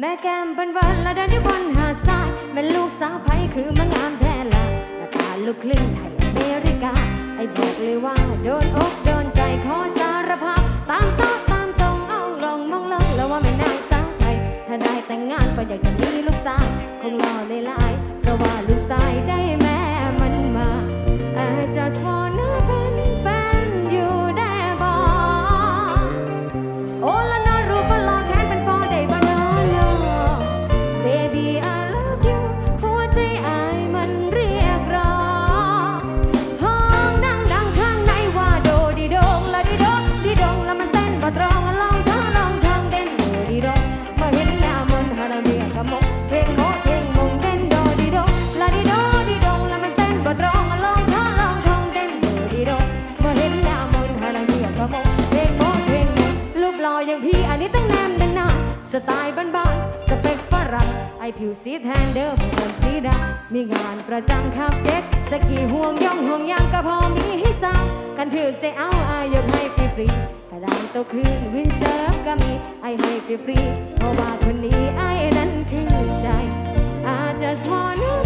แม่แก้มบันวันละเดินอยู่บนหาดทรายแม่ลูกสาวไผคือมางามแท้ละหน้าตาลูกครึ่งไทยอเมริกา ไอ้บอกเลยว่าโดนอกโดนใจขอสารภาพตามโต๊ะตามตรงเอาลองมองลงแล้วว่าไม่นางสาวไทย ถ้าได้แต่งงานก็อยากจะมีลูกสาวคงรอเลยลายเพราะว่าลูกชายได้แม่มันมา I just want มกเพลงโมเพลงมงเต้นโดดีโดละดีโดดีโดงแล้วมันเต้นบ่ตรงอะลองท่าลองทางเต้นโดดีโดงเมื่อเห็นหน้ามนต์ฮาราเมียกะมกเพลงโมเพลงมงรูปหล่ออย่างพี่อันนี้ต้องแนมดังหน้าสไตล์บ้านๆสเปคฝรั่งไอผิวสีแทนเด้อผมสีดำมีงานประจำครับเจ็ดสกีห่วงย่องห่วงยางก็พอมีให้สาวกันถือใจเอาอายยกให้ฟรีๆกระดานโตคืนวินเซิร์ก็มีไอให้ฟรีๆเพราะว่าคนนี้ ไอนั้นถือใจ I just wanna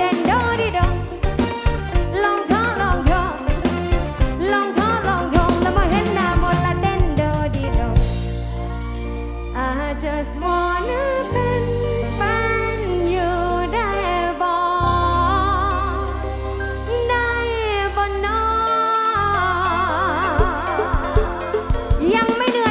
and